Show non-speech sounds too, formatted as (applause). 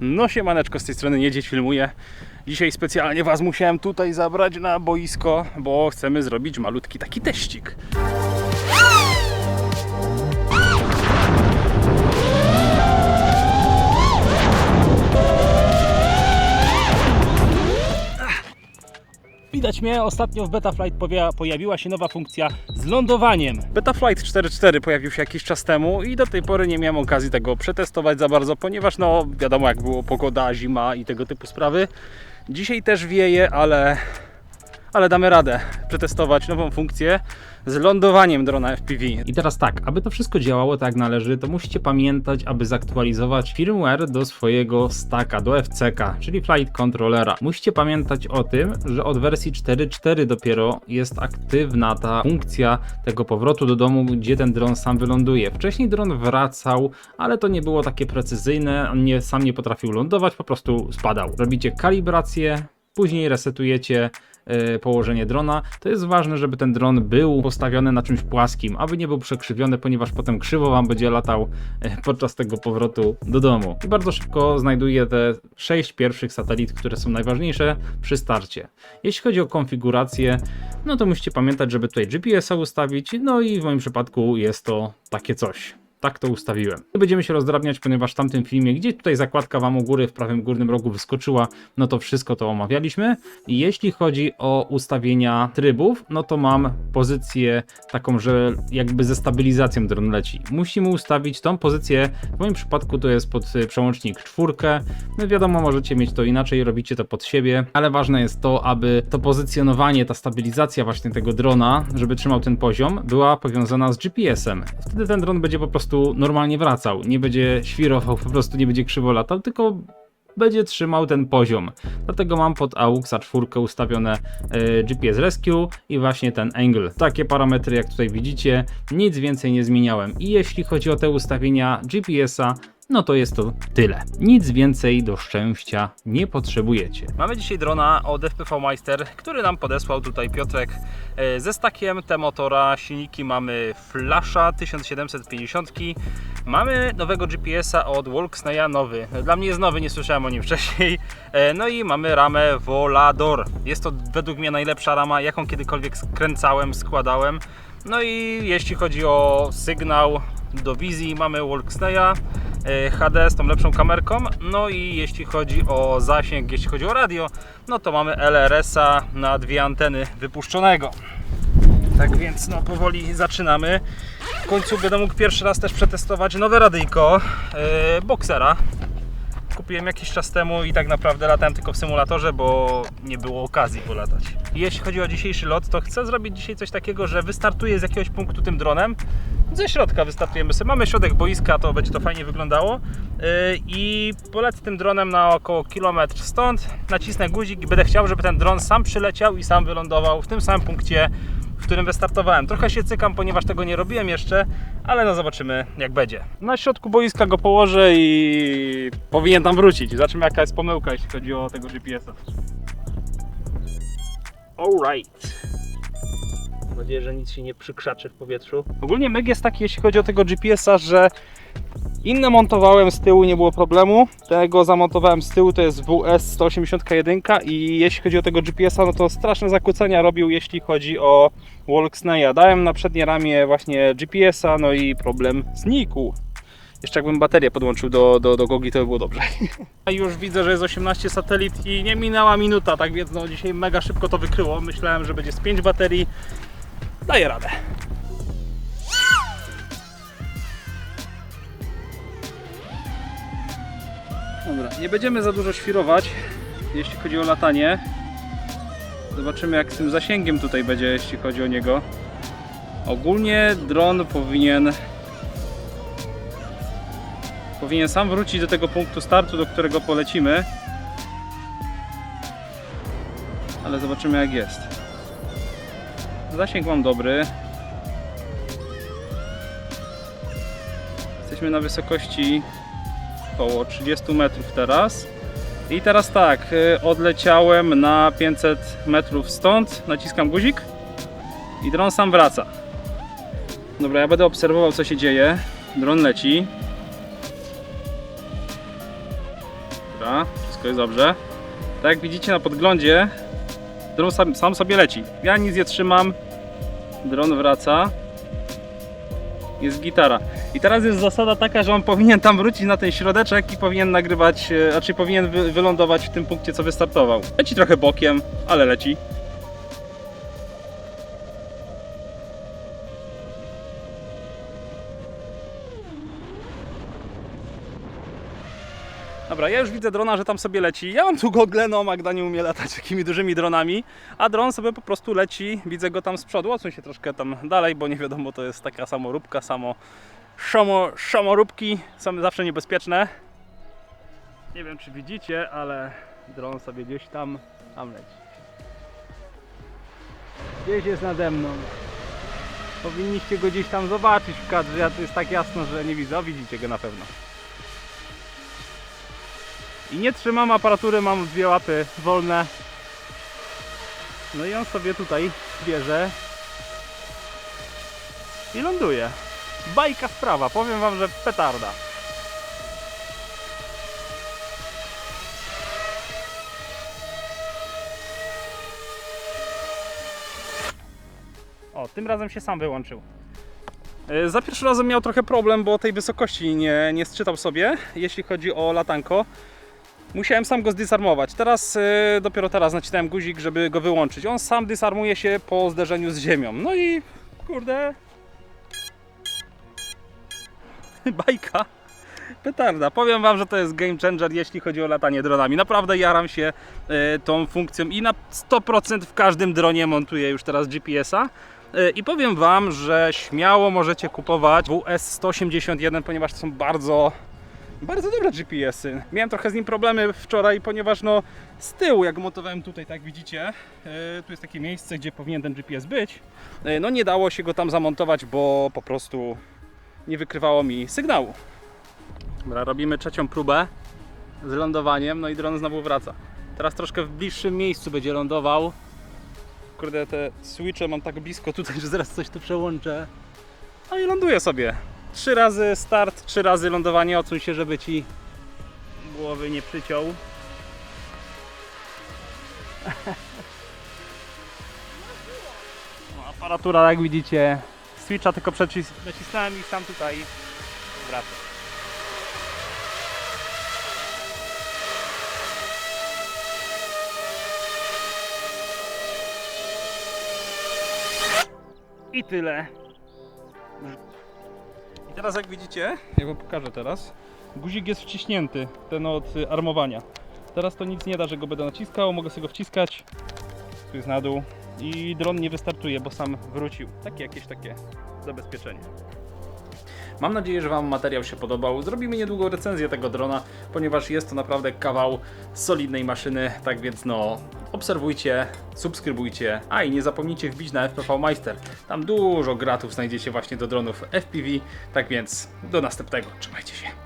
No siemaneczko, z tej strony Niedźwiedź filmuje. Dzisiaj specjalnie Was musiałem tutaj zabrać na boisko, bo chcemy zrobić malutki taki teścik. Widać mnie, ostatnio w Betaflight pojawiła się nowa funkcja z lądowaniem. Betaflight 4.4 pojawił się jakiś czas temu i do tej pory nie miałem okazji tego przetestować za bardzo, ponieważ no wiadomo jak było pogoda, zima i tego typu sprawy. Dzisiaj też wieje, ale, ale damy radę przetestować nową funkcję z lądowaniem drona FPV. I teraz tak, aby to wszystko działało tak jak należy, to musicie pamiętać, aby zaktualizować firmware do swojego stacka, do FCK, czyli Flight Controllera. Musicie pamiętać o tym, że od wersji 4.4 dopiero jest aktywna ta funkcja tego powrotu do domu, gdzie ten dron sam wyląduje. Wcześniej dron wracał, ale to nie było takie precyzyjne, on nie, sam nie potrafił lądować, po prostu spadał. Robicie kalibrację, później resetujecie położenie drona. To jest ważne, żeby ten dron był postawiony na czymś płaskim, aby nie był przekrzywiony, ponieważ potem krzywo wam będzie latał e, podczas tego powrotu do domu. I bardzo szybko znajduje te 6 pierwszych satelit, które są najważniejsze przy starcie. Jeśli chodzi o konfigurację, no to musicie pamiętać, żeby tutaj GPS-a ustawić, no i w moim przypadku jest to takie coś. Tak to ustawiłem. Będziemy się rozdrabniać, ponieważ w tamtym filmie, gdzie tutaj zakładka Wam u góry w prawym górnym rogu wyskoczyła, no to wszystko to omawialiśmy. I jeśli chodzi o ustawienia trybów, no to mam pozycję taką, że jakby ze stabilizacją dron leci. Musimy ustawić tą pozycję, w moim przypadku to jest pod y, przełącznik czwórkę. No wiadomo, możecie mieć to inaczej, robicie to pod siebie, ale ważne jest to, aby to pozycjonowanie, ta stabilizacja właśnie tego drona, żeby trzymał ten poziom, była powiązana z GPS-em. Wtedy ten dron będzie po prostu normalnie wracał, nie będzie świrował, po prostu nie będzie krzywo latał, tylko będzie trzymał ten poziom. Dlatego mam pod AUXa 4 ustawione e, GPS Rescue i właśnie ten angle. Takie parametry jak tutaj widzicie, nic więcej nie zmieniałem. I jeśli chodzi o te ustawienia GPS-a, no to jest to tyle. Nic więcej do szczęścia nie potrzebujecie. Mamy dzisiaj drona od FPV Meister, który nam podesłał tutaj Piotrek e, ze stakiem T-motora. Silniki mamy Flasha 1750. Mamy nowego GPS-a od Walksnaya nowy. Dla mnie jest nowy, nie słyszałem o nim (laughs) wcześniej. E, No i mamy ramę Volador. Jest to według mnie najlepsza rama, jaką kiedykolwiek skręcałem, składałem. No i jeśli chodzi o sygnał do wizji, mamy Walksnaya e, HD z tą lepszą kamerką. No i jeśli chodzi o zasięg, jeśli chodzi o radio, no to mamy LRS-a na dwie anteny wypuszczonego. Tak więc no powoli zaczynamy. W końcu będę mógł pierwszy raz też przetestować nowe radyjko yy, Boxera. Kupiłem jakiś czas temu i tak naprawdę latałem tylko w symulatorze, bo nie było okazji polatać. Jeśli chodzi o dzisiejszy lot, to chcę zrobić dzisiaj coś takiego, że wystartuję z jakiegoś punktu tym dronem. Ze środka wystartujemy sobie. Mamy środek boiska, to będzie to fajnie wyglądało. Yy, I polecę tym dronem na około kilometr stąd. Nacisnę guzik i będę chciał, żeby ten dron sam przyleciał i sam wylądował w tym samym punkcie, w którym wystartowałem. Trochę się cykam, ponieważ tego nie robiłem jeszcze, ale no zobaczymy jak będzie. Na środku boiska go położę i powinien tam wrócić. Zobaczymy jaka jest pomyłka, jeśli chodzi o tego GPS-a. Alright. Nadzieję, że nic się nie przykrzaczy w powietrzu. Ogólnie myg jest taki, jeśli chodzi o tego GPS-a, że inne montowałem z tyłu, nie było problemu. Tego zamontowałem z tyłu, to jest WS 181 i jeśli chodzi o tego GPS-a, no to straszne zakłócenia robił, jeśli chodzi o Walksnaya. Dałem na przednie ramię właśnie GPS-a, no i problem znikł. Jeszcze jakbym baterię podłączył do, do, do gogi, to by było dobrze. (laughs) Już widzę, że jest 18 satelit i nie minęła minuta, tak więc no, dzisiaj mega szybko to wykryło. Myślałem, że będzie z 5 baterii. Daję radę. Dobra, nie będziemy za dużo świrować, jeśli chodzi o latanie. Zobaczymy jak z tym zasięgiem tutaj będzie, jeśli chodzi o niego. Ogólnie dron powinien powinien sam wrócić do tego punktu startu, do którego polecimy. Ale zobaczymy jak jest. Zasięg mam dobry. Jesteśmy na wysokości około 30 metrów teraz. I teraz tak, y, odleciałem na 500 metrów stąd, naciskam guzik i dron sam wraca. Dobra, ja będę obserwował co się dzieje. Dron leci. Dobra, wszystko jest dobrze. Tak jak widzicie na podglądzie, dron sam, sam sobie leci. Ja nic nie trzymam, dron wraca. Jest gitara. I teraz jest zasada taka, że on powinien tam wrócić na ten środeczek i powinien nagrywać, e, raczej powinien wy, wylądować w tym punkcie, co wystartował. Leci trochę bokiem, ale leci. Dobra, ja już widzę drona, że tam sobie leci. Ja mam tu gogle, no Magda nie umie latać takimi dużymi dronami, a dron sobie po prostu leci. Widzę go tam z przodu, odsuń się troszkę tam dalej, bo nie wiadomo, to jest taka samoróbka, samo szomo, szomoróbki są zawsze niebezpieczne. Nie wiem, czy widzicie, ale dron sobie gdzieś tam, tam leci. Gdzieś jest nade mną. Powinniście go gdzieś tam zobaczyć w kadrze, to jest tak jasno, że nie widzę. O, widzicie go na pewno. I nie trzymam aparatury, mam dwie łapy wolne. No i on sobie tutaj bierze i ląduje. Bajka sprawa, powiem wam, że petarda. O, tym razem się sam wyłączył. E, Za pierwszym razem miał trochę problem, bo tej wysokości nie, nie sczytał sobie, jeśli chodzi o latanko. Musiałem sam go zdysarmować. Teraz, e, dopiero teraz nacisnąłem guzik, żeby go wyłączyć. On sam dysarmuje się po zderzeniu z ziemią. No i kurde. (laughs) Bajka. Petarda. Powiem Wam, że to jest game changer, jeśli chodzi o latanie dronami. Naprawdę jaram się e, tą funkcją i na 100% w każdym dronie montuję już teraz GPS-a. E, I powiem Wam, że śmiało możecie kupować WS-181, ponieważ to są bardzo bardzo dobre GPS-y. Miałem trochę z nim problemy wczoraj, ponieważ no z tyłu, jak montowałem tutaj, tak widzicie, yy, tu jest takie miejsce, gdzie powinien ten GPS być. Yy, no nie dało się go tam zamontować, bo po prostu nie wykrywało mi sygnału. Dobra, robimy trzecią próbę z lądowaniem, no i dron znowu wraca. Teraz troszkę w bliższym miejscu będzie lądował. Kurde, te switche mam tak blisko tutaj, że zaraz coś tu przełączę. No i ląduje sobie. Trzy razy start, trzy razy lądowanie. Odsuń się, żeby ci głowy nie przyciął. No, aparatura, jak widzicie, switcha tylko nacisnąłem i sam tutaj wraca. I tyle. I teraz jak widzicie, ja wam pokażę teraz, guzik jest wciśnięty, ten od armowania. Teraz to nic nie da, że go będę naciskał, mogę sobie go wciskać, tu jest na dół i dron nie wystartuje, bo sam wrócił. Takie jakieś takie zabezpieczenie. Mam nadzieję, że Wam materiał się podobał. Zrobimy niedługo recenzję tego drona, ponieważ jest to naprawdę kawał solidnej maszyny. Tak więc no, obserwujcie, subskrybujcie, a i nie zapomnijcie wbić na FPV Meister. Tam dużo gratów znajdziecie właśnie do dronów FPV. Tak więc do następnego. Trzymajcie się.